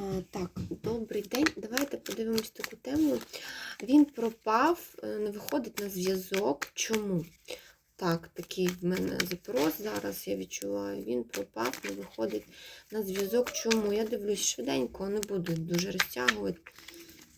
А, так, добрий день. Давайте подивимось таку тему. Він пропав, е, не виходить на зв'язок. Чому? Так, такий в мене запрос зараз, я відчуваю. Він пропав, не виходить на зв'язок. Чому? Я дивлюсь швиденько, не буду дуже розтягувати.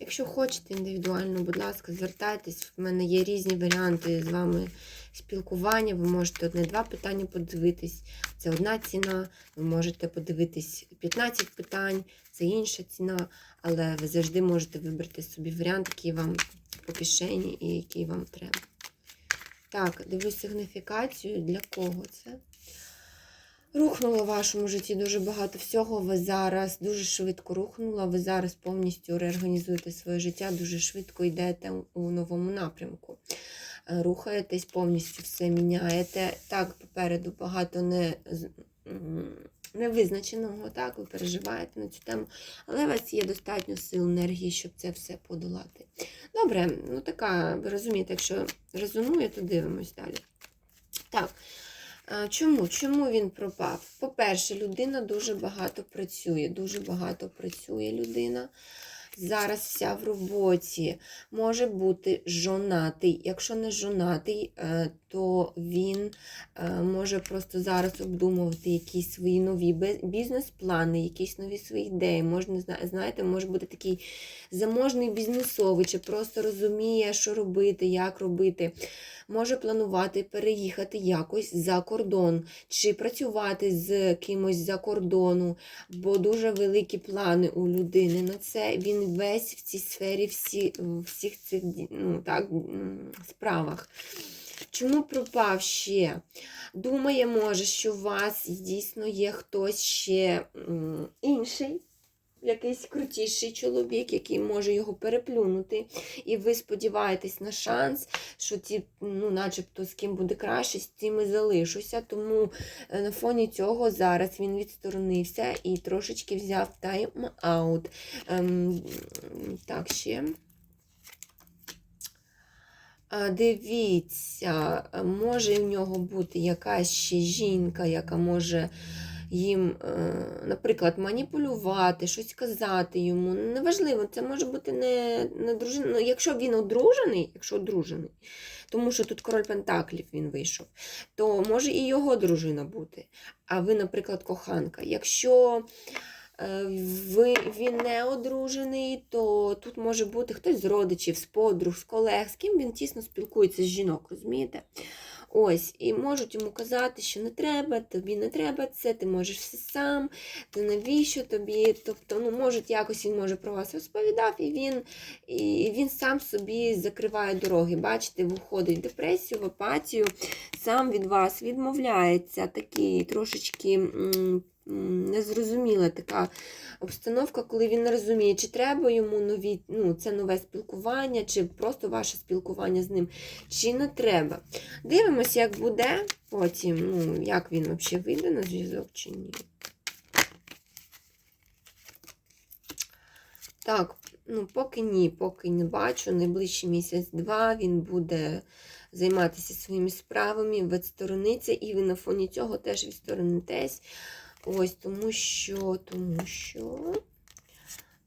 Якщо хочете індивідуально, будь ласка, звертайтесь. В мене є різні варіанти з вами спілкування. Ви можете одне-два питання подивитись. Це одна ціна. Ви можете подивитись 15 питань, це інша ціна. Але ви завжди можете вибрати собі варіант, який вам по кишені і який вам треба. Так, дивлюсь сигніфікацію. Для кого це? Рухнуло в вашому житті дуже багато всього. Ви зараз дуже швидко рухнуло. Ви зараз повністю реорганізуєте своє життя, дуже швидко йдете у новому напрямку. Е, Рухаєтесь, повністю все міняєте. Так, попереду багато не, невизначеного, так, ви переживаєте на цю тему, але у вас є достатньо сил, енергії, щоб це все подолати. Добре, ну така, ви розумієте, якщо резонує, то дивимось далі. Так. Чому? Чому він пропав? По-перше, людина дуже багато працює, дуже багато працює людина. Зараз вся в роботі. Може бути жонатий. Якщо не жонатий, е, то він е, може просто зараз обдумувати якісь свої нові бізнес-плани, якісь нові свої ідеї. Можна, зна- знаєте, може бути такий заможний бізнесовий, чи просто розуміє, що робити, як робити. Може планувати переїхати якось за кордон, чи працювати з кимось за кордону, бо дуже великі плани у людини на це. Він весь в цій сфері, всі, всіх цих ну, так, справах. Чому пропав ще? Думає, може, що у вас дійсно є хтось ще інший, якийсь крутіший чоловік, який може його переплюнути. І ви сподіваєтесь на шанс, що ті, ну, начебто, з ким буде краще, з тим і залишуся. Тому е, на фоні цього зараз він відсторонився і трошечки взяв тайм-аут. Ем, так, ще. Дивіться, може в нього бути якась ще жінка, яка може їм, е, наприклад, маніпулювати, щось казати йому. Неважливо, це може бути не, не дружина. Ну, якщо він одружений, якщо одружений, тому що тут король Пентаклів він вийшов, то може і його дружина бути. А ви, наприклад, коханка. Якщо е, ви, він не одружений, то тут може бути хтось з родичів, з подруг, з колег, з ким він тісно спілкується з жінок, розумієте? Ось, і можуть йому казати, що не треба, тобі не треба це, ти можеш все сам, ти навіщо тобі? Тобто, ну, можуть якось він може про вас розповідав, і він, і він сам собі закриває дороги. Бачите, виходить в депресію, в апатію, сам від вас відмовляється, такий трошечки. Незрозуміла така обстановка, коли він не розуміє, чи треба йому нові, ну, це нове спілкування, чи просто ваше спілкування з ним, чи не треба. Дивимося, як буде потім, ну, як він взагалі вийде на зв'язок чи ні. Так, ну, поки ні, поки не бачу. Найближчий місяць-два він буде займатися своїми справами, відсторониться, і ви на фоні цього теж відсторонитесь. Ось, тому що, тому що.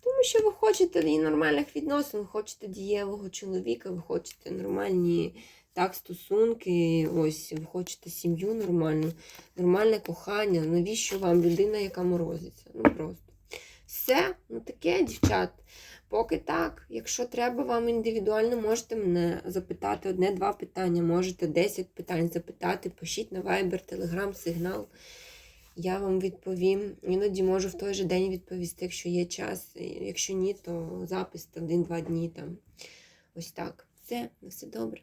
Тому що ви хочете і нормальних відносин, ви хочете дієвого чоловіка, ви хочете нормальні так, стосунки, ось, ви хочете сім'ю нормальну, нормальне кохання. Навіщо вам людина, яка морозиться? Ну просто. Все, ну таке, дівчат. Поки так, якщо треба вам індивідуально, можете мене запитати одне-два питання, можете 10 питань запитати, пишіть на Viber, Telegram, сигнал. Я вам відповім. Іноді можу в той же день відповісти, якщо є час. Якщо ні, то запис один-два дні там. Ось так. Все, все добре.